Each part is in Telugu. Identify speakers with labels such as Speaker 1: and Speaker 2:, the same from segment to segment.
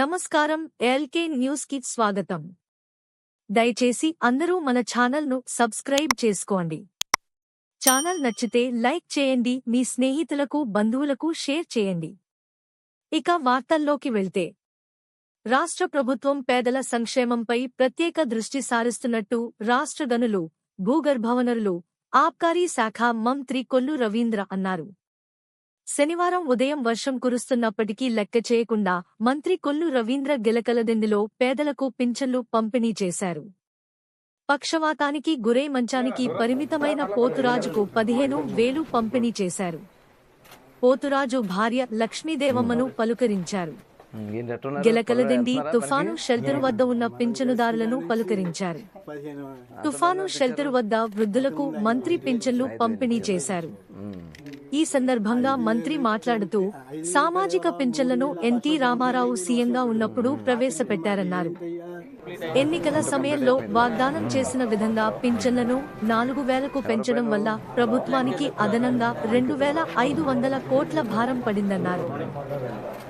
Speaker 1: నమస్కారం ఎల్కే న్యూస్కి స్వాగతం. దయచేసి అందరూ మన ఛానల్ను సబ్స్క్రైబ్ చేసుకోండి. ఛానల్ నచ్చితే లైక్ చేయండి మీ స్నేహితులకు బంధువులకు షేర్ చేయండి. ఇక వార్తల్లోకి వెళ్తే. రాష్ట్ర ప్రభుత్వం పేదల సంక్షేమంపై ప్రత్యేక దృష్టి సారిస్తున్నట్టు రాష్ట్ర గనులు భూగర్భవనరులు ఆబ్కారీ శాఖ మంత్రి కొల్లు రవీంద్ర అన్నారు. శనివారం ఉదయం వర్షం కురుస్తున్నప్పటికీ లెక్క చేయకుండా మంత్రి కొల్లు రవీంద్ర గిలకలదిండిలో పేదలకు పింఛన్లు పంపిణీ చేశారు. పక్షవాతానికి గురై మంచానికి పరిమితమైన పోతురాజుకు పదిహేను వేలు పంపిణీ చేశారు. పోతురాజు భార్య లక్ష్మీదేవమ్మను పలుకరించారు. గిలకలదిండి తుఫాను షెల్టర్ వద్ద ఉన్న పింఛనుదారులను పలుకరించారు. తుఫాను షెల్టర్ వద్ద వృద్ధులకు మంత్రి పింఛన్లు పంపిణీ చేశారు. ఈ సందర్భంగా మంత్రి మాట్లాడుతూ సామాజిక పింఛన్లను ఎన్టీ రామారావు సీఎంగా ఉన్నప్పుడు ప్రవేశపెట్టారన్నారు. ఎన్నికల సమయంలో వాగ్దానం చేసిన విధంగా పింఛన్లను నాలుగు వేలకు పెంచడం వల్ల ప్రభుత్వానికి అదనంగా రెండు వేల ఐదు వందల కోట్ల భారం పడిందన్నారు.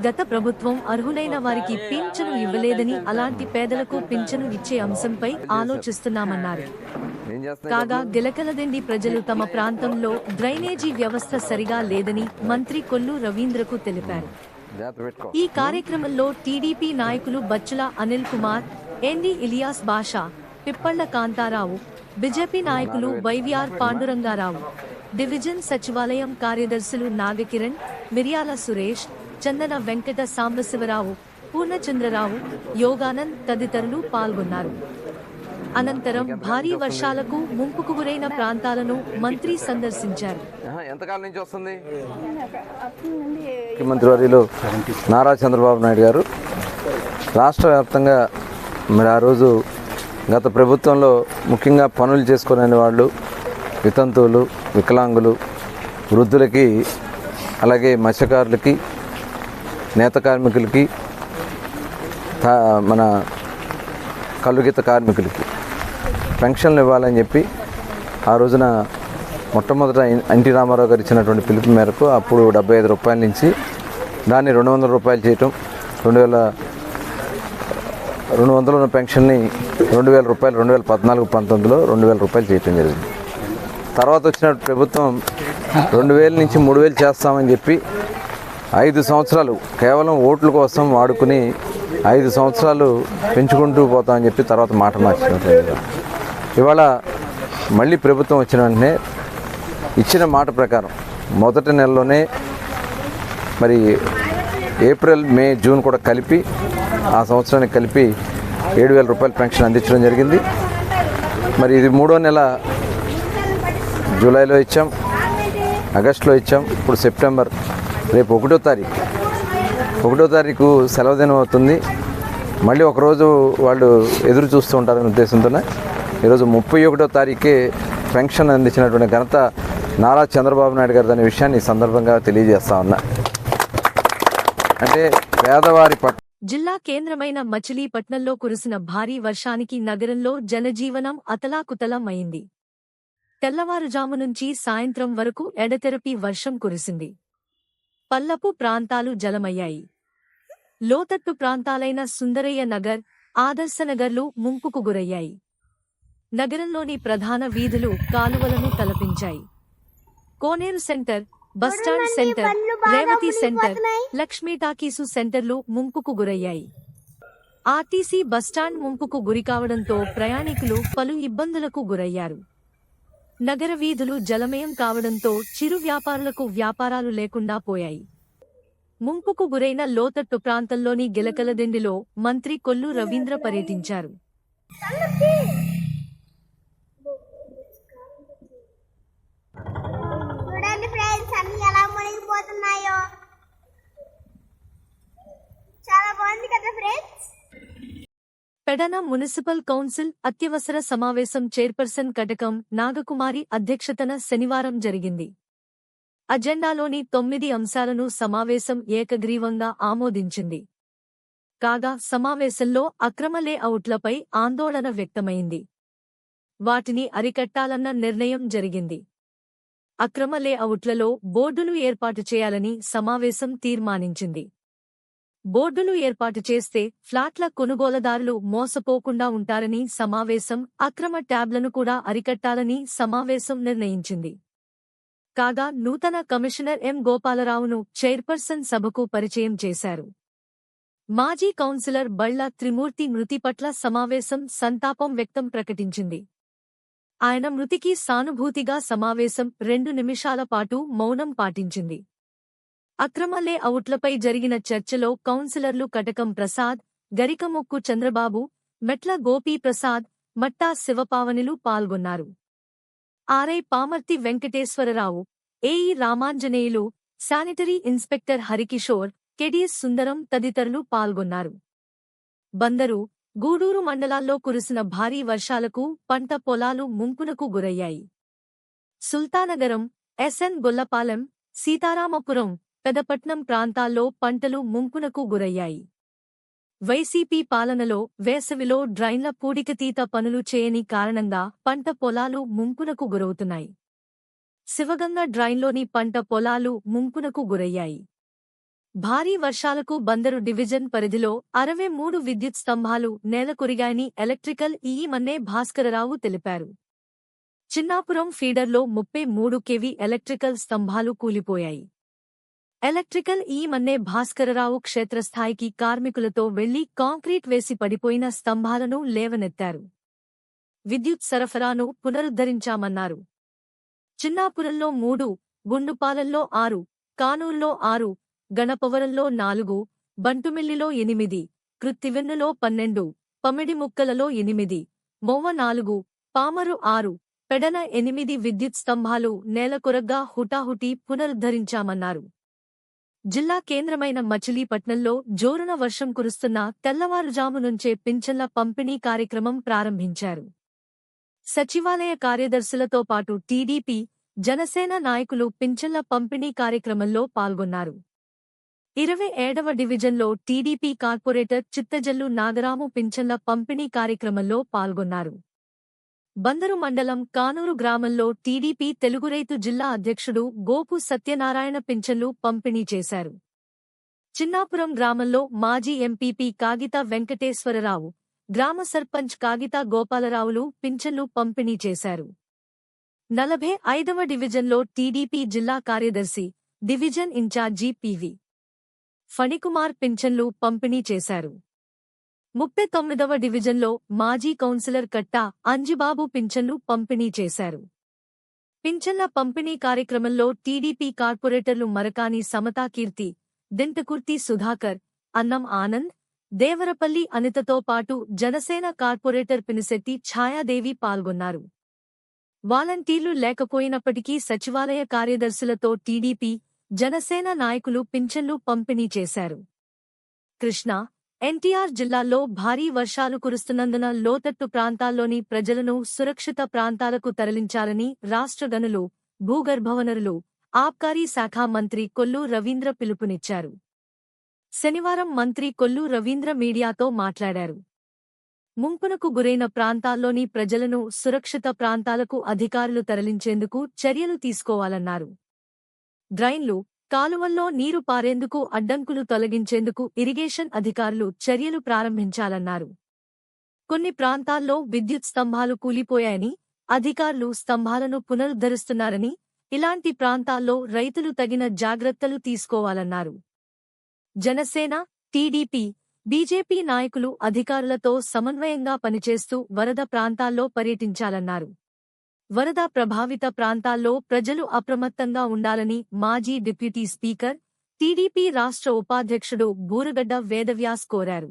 Speaker 1: గత ప్రభుత్వం అర్హులైన వారికి పింఛను ఇవ్వలేదని అలాంటి పేదలకు పింఛను ఇచ్చే అంశంపై ఆలోచిస్తున్నామన్నారు. కాగా గిలకలదిండి ప్రజలు తమ ప్రాంతంలో డ్రైనేజీ వ్యవస్థ సరిగా లేదని మంత్రి కొల్లు రవీంద్రకు తెలిపారు. ఈ కార్యక్రమంలో టీడీపీ నాయకులు బచ్చుల అనిల్ కుమార్ ఎన్డి ఇలియాస్ బాషా పిప్పళ్ళ కాంతారావు బీజేపీ నాయకులు వైవిఆర్ పాండురంగారావు డివిజన్ సచివాలయం కార్యదర్శులు నాగకిరణ్ మిర్యాల సురేష్ చందన వెంకట సాంబశివరావు పూర్ణచంద్రరావు యోగానంద్ తదితరులు పాల్గొన్నారు. అనంతరం భారీ వర్షాలకు ముంపుకు గురైన ప్రాంతాలను మంత్రి సందర్శించారు.
Speaker 2: ఎంతకాలం నుంచి వస్తుంది? ముఖ్యమంత్రి వర్యులు నారా చంద్రబాబు నాయుడు గారు. రాష్ట్ర వ్యాప్తంగా మరి ఆ రోజు గత ప్రభుత్వంలో ముఖ్యంగా పనులు చేసుకునే వాళ్ళు వితంతువులు వికలాంగులు వృద్ధులకి అలాగే మత్స్యకారులకి నేత కార్మికులకి మన కల్లుగీత కార్మికులకి పెన్షన్లు ఇవ్వాలని చెప్పి ఆ రోజున మొట్టమొదట ఎన్టీ రామారావు గారు ఇచ్చినటువంటి పిలుపు మేరకు అప్పుడు డెబ్బై ఐదు రూపాయల నుంచి దాన్ని రెండు వందల రూపాయలు చేయటం రెండు వేల రెండు వందలు ఉన్న పెన్షన్ని రెండు వేల రూపాయలు రెండు వేల పద్నాలుగు పంతొమ్మిదిలో రెండు వేల రూపాయలు చేయటం జరిగింది. తర్వాత వచ్చిన ప్రభుత్వం రెండు వేల నుంచి మూడు వేలు చేస్తామని చెప్పి ఐదు సంవత్సరాలు కేవలం ఓట్ల కోసం వాడుకుని ఐదు సంవత్సరాలు పెంచుకుంటూ పోతామని చెప్పి తర్వాత మాట మార్చినట్టు ఇవాళ మళ్ళీ ప్రభుత్వం వచ్చిన వెంటనే ఇచ్చిన మాట ప్రకారం మొదటి నెలలోనే మరి ఏప్రిల్ మే జూన్ కూడా కలిపి ఆ సంవత్సరానికి కలిపి ఏడు వేల రూపాయల పెన్షన్ అందించడం జరిగింది. మరి ఇది మూడో నెల జూలైలో ఇచ్చాం ఆగస్టులో ఇచ్చాం ఇప్పుడు సెప్టెంబర్ రేపు ఒకటో తారీఖు. ఒకటో తారీఖు సెలవు దినం అవుతుంది. మళ్ళీ ఒకరోజు వాళ్ళు ఎదురు చూస్తూ ఉంటారనే ఉద్దేశంతోనే ఈరోజు ముప్పై ఒకటో తారీఖే పెన్షన్ అందించినటువంటి ఘనత నారా చంద్రబాబు నాయుడు గారు అనే విషయాన్ని ఈ సందర్భంగా తెలియజేస్తా ఉన్నా. అంటే పేదవారి పట్ల
Speaker 1: జిల్లా కేంద్రమైన మచిలీపట్నంలో కురిసిన భారీ వర్షానికి నగరంలో జనజీవనం అతలాకుతలం అయింది తెల్లవారుజాము నుంచి సాయంత్రం వరకు ఎడతెరపి వర్షం కురిసింది. పల్లపు ప్రాంతాలు జలమయ్యాయి. లోతట్టు ప్రాంతాలైన సుందరయ్య నగర్ ఆదర్శనగర్లు ముంపుకు గురయ్యాయి. నగరంలోని ప్రధాన వీధులు కాలువలను తలపించాయి. Koneru centre bus stand centre Revathi centre Lakshmi talkies సెంటర్లు ముంపుకు గురయ్యాయి. ఆర్టీసీ బస్టాండ్ ముంపుకు గురికావడంతో ప్రయాణికులు పలు ఇబ్బందులకు గురయ్యారు. నగర వీధులు జలమయం కావడంతో చిరు వ్యాపారులకు వ్యాపారాలు లేకుండా పోయాయి. ముంపుకు గురైన లోతట్టు ప్రాంతంలోని గిలకలదిండిలో మంత్రి కొల్లు రవీంద్ర పర్యటించారు. పెడన మున్సిపల్ కౌన్సిల్ అత్యవసర సమావేశం చైర్పర్సన్ కటకం నాగకుమారి అధ్యక్షతన శనివారం జరిగింది. అజెండాలోని తొమ్మిది అంశాలను సమావేశం ఏకగ్రీవంగా ఆమోదించింది. కాగా సమావేశంలో అక్రమ లేఅవుట్లపై ఆందోళన వ్యక్తమైంది. వాటిని అరికట్టాలన్న నిర్ణయం జరిగింది. అక్రమ లేఅవుట్లలో బోర్డులు ఏర్పాటు చేయాలని సమావేశం తీర్మానించింది. బోర్డులు ఏర్పాటు చేస్తే ఫ్లాట్ల కొనుగోలదారులు మోసపోకుండా ఉంటారని సమావేశం అక్రమ ట్యాబ్లను కూడా అరికట్టాలని సమావేశం నిర్ణయించింది. కాగా నూతన కమిషనర్ ఎం గోపాలరావును చైర్పర్సన్ సభకు పరిచయం చేశారు. మాజీ కౌన్సిలర్ బళ్ళ త్రిమూర్తి మృతి పట్ల సమావేశం సంతాపం వ్యక్తం ప్రకటించింది. ఆయన మృతికి సానుభూతిగా సమావేశం రెండు నిమిషాల పాటు మౌనం పాటించింది. అక్రమ లేఅవుట్లపై జరిగిన చర్చలో కౌన్సిలర్లు కటకం ప్రసాద్ గరికముక్కు చంద్రబాబు మెట్ల గోపీ ప్రసాద్ మట్టా శివపావనిలు పాల్గొన్నారు. RI Pamarthi Venkateswararao AE Ramanjaneyulu sanitary inspector Harikishore KDS Sundaram తదితరులు పాల్గొన్నారు. బందరు గూడూరు మండలాల్లో కురిసిన భారీ వర్షాలకు పంట పొలాలు ముంపునకు గురయ్యాయి. సుల్తానగరం ఎస్ఎన్ గొల్లపాలెం సీతారామపురం పెదపట్నం ప్రాంతాల్లో పంటలు ముంపునకు గురయ్యాయి. వైసీపీ పాలనలో వేసవిలో డ్రైన్ల పూడికతీత పనులు చేయని కారణంగా పంట పొలాలు ముంపునకు గురవుతున్నాయి. శివగంగ డ్రైన్లోని పంట పొలాలు ముంపునకు గురయ్యాయి. భారీ వర్షాలకు బందరు డివిజన్ పరిధిలో అరవై మూడు విద్యుత్ స్తంభాలు నేలకొరిగాయని ఎలక్ట్రికల్ ఈఈ మన్నే భాస్కరరావు తెలిపారు. చిన్నాపురం ఫీడర్లో ముప్పై మూడు కెవి ఎలక్ట్రికల్ స్తంభాలు కూలిపోయాయి. ఎలక్ట్రికల్ ఈ మన్నే భాస్కరరావు క్షేత్రస్థాయికి కార్మికులతో వెళ్ళి కాంక్రీట్ వేసి పడిపోయిన స్తంభాలను లేవనెత్తారు. విద్యుత్ సరఫరాను పునరుద్ధరించామన్నారు. చిన్నాపురంలో మూడు గుండుపాలల్లో ఆరు కానూర్లో ఆరు గణపవరంలో నాలుగు బంటుమిల్లిలో ఎనిమిది కృత్తివెన్నులో పన్నెండు పమిడి ముక్కలలో ఎనిమిది మొవ్వ నాలుగు పామరు ఆరు పెడన ఎనిమిది విద్యుత్ స్తంభాలు నేలకొరగ్గా హుటాహుటి పునరుద్ధరించామన్నారు. జిల్లా కేంద్రమైన మచిలీపట్నంలో జోరున వర్షం కురుస్తున్న తెల్లవారుజాము నుంచే పింఛన్ల పంపిణీ కార్యక్రమం ప్రారంభించారు. సచివాలయ కార్యదర్శులతో పాటు టీడీపీ జనసేన నాయకులు పింఛన్ల పంపిణీ కార్యక్రమంలో పాల్గొన్నారు. ఇరవై ఏడవ డివిజన్లో టీడీపీ కార్పొరేటర్ చిత్తజల్లు నాగరాము పింఛన్ల పంపిణీ కార్యక్రమంలో పాల్గొన్నారు. బందరు మండలం కానూరు గ్రామంలో టీడీపీ తెలుగురైతు జిల్లా అధ్యక్షుడు గోపు సత్యనారాయణ పింఛన్లు పంపిణీ చేశారు. చిన్నాపురం గ్రామంలో మాజీ ఎంపీపీ కాగిత వెంకటేశ్వరరావు గ్రామ సర్పంచ్ కాగిత గోపాలరావులు పింఛన్లు పంపిణీ చేశారు. నలభై ఐదవ డివిజన్లో టీడీపీ జిల్లా కార్యదర్శి డివిజన్ ఇన్ఛార్జీ పివి ఫణికుమార్ పింఛన్లు పంపిణీ చేశారు. ముప్పై తొమ్మిదవ డివిజన్లో మాజీ కౌన్సిలర్ కట్టా అంజిబాబు పింఛన్లు పంపిణీ చేశారు. పింఛన్ల పంపిణీ కార్యక్రమంలో టీడీపీ కార్పొరేటర్లు మరకాని సమతాకీర్తి దింటకుర్తి సుధాకర్ అన్నం ఆనంద్ దేవరపల్లి అనితతో పాటు జనసేన కార్పొరేటర్ పినిశెట్టి ఛాయాదేవి పాల్గొన్నారు. వాలంటీర్లు లేకపోయినప్పటికీ సచివాలయ కార్యదర్శులతో టీడీపీ జనసేన నాయకులు పింఛన్లు పంపిణీ చేశారు. కృష్ణ ఎన్టీఆర్ జిల్లాల్లో భారీ వర్షాలు కురుస్తున్నందున లోతట్టు ప్రాంతాల్లోని ప్రజలను సురక్షిత ప్రాంతాలకు తరలించాలని రాష్ట్ర గనులు భూగర్భవనరులు ఆబ్కారీ శాఖ మంత్రి కొల్లు రవీంద్ర పిలుపునిచ్చారు. శనివారం మంత్రి కొల్లు రవీంద్ర మీడియాతో మాట్లాడారు. ముంపునకు గురైన ప్రాంతాల్లోని ప్రజలను సురక్షిత ప్రాంతాలకు అధికారులు తరలించేందుకు చర్యలు తీసుకోవాలన్నారు. డ్రైన్లు కాలువల్లో నీరు పారేందుకు అడ్డంకులు తొలగించేందుకు ఇరిగేషన్ అధికారులు చర్యలు ప్రారంభించాలన్నారు. కొన్ని ప్రాంతాల్లో విద్యుత్ స్తంభాలు కూలిపోయాయని అధికారులు స్తంభాలను పునరుద్ధరిస్తున్నారని ఇలాంటి ప్రాంతాల్లో రైతులు తగిన జాగ్రత్తలు తీసుకోవాలన్నారు. జనసేన టీడీపీ బీజేపీ నాయకులు అధికారులతో సమన్వయంగా పనిచేస్తూ వరద ప్రాంతాల్లో పర్యటించాలన్నారు. వరద ప్రభావిత ప్రాంతాల్లో ప్రజలు అప్రమత్తంగా ఉండాలని మాజీ డిప్యూటీ స్పీకర్ టీడీపీ రాష్ట్ర ఉపాధ్యక్షుడు బూరగడ్డ వేదవ్యాస్ కోరారు.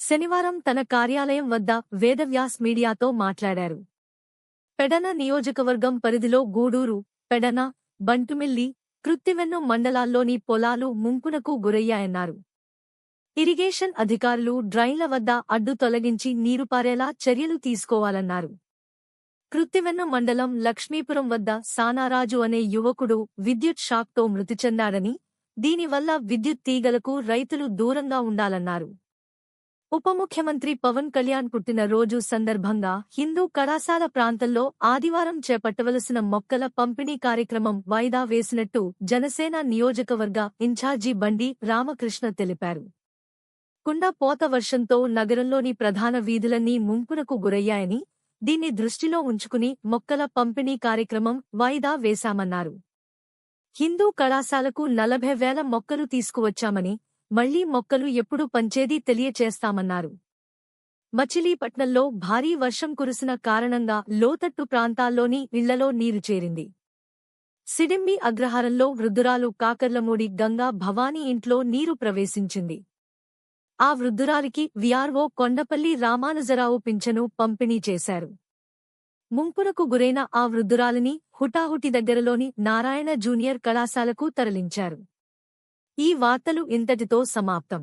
Speaker 1: శనివారం తన కార్యాలయం వద్ద వేదవ్యాస్ మీడియాతో మాట్లాడారు. పెడన నియోజకవర్గం పరిధిలో గూడూరు పెడన బంటుమిల్లి కృత్తివెన్ను మండలాల్లోని పొలాలు ముంపునకు గురయ్యాయన్నారు. ఇరిగేషన్ అధికారులు డ్రైన్ల వద్ద అడ్డు తొలగించి నీరు పారేలా చర్యలు తీసుకోవాలన్నారు. కృత్తివెన్న మండలం లక్ష్మీపురం వద్ద సానారాజు అనే యువకుడు విద్యుత్ షాక్తో మృతి చెందాడని దీనివల్ల విద్యుత్ తీగలకు రైతులు దూరంగా ఉండాలన్నారు. ఉప ముఖ్యమంత్రి పవన్ కళ్యాణ్ పుట్టినరోజు సందర్భంగా హిందూ కళాశాల ప్రాంతంలో ఆదివారం చేపట్టవలసిన మొక్కల పంపిణీ కార్యక్రమం వాయిదా వేసినట్టు జనసేన నియోజకవర్గ ఇన్ఛార్జీ బండి రామకృష్ణ తెలిపారు. కుండపోత వర్షంతో నగరంలోని ప్రధాన వీధులన్నీ ముంపునకు గురయ్యాయని దీన్ని దృష్టిలో ఉంచుకుని మొక్కల పంపిణీ కార్యక్రమం వాయిదా వేశామన్నారు. హిందూ కళాశాలకు నలభై వేల మొక్కలు తీసుకువచ్చామని మళ్ళీ మొక్కలు ఎప్పుడు పంచేదీ తెలియచేస్తామన్నారు. మచిలీపట్నంలో భారీ వర్షం కురిసిన కారణంగా లోతట్టు ప్రాంతాల్లోని ఇళ్ళలో నీరు చేరింది. సిడింబి అగ్రహారంలో వృద్ధురాలు కాకర్లమూడి గంగా భవానీ ఇంట్లో నీరు ప్రవేశించింది. ఆ వృద్ధురాలికి విఆర్ఓ కొండపల్లి రామానుజరావు పింఛను పంపిణీ చేశారు. ముంపునకు గురైన ఆ వృద్ధురాలిని హుటాహుటి దగ్గరలోని నారాయణ జూనియర్ కళాశాలకు తరలించారు. ఈ వార్తలు ఇంతటితో సమాప్తం.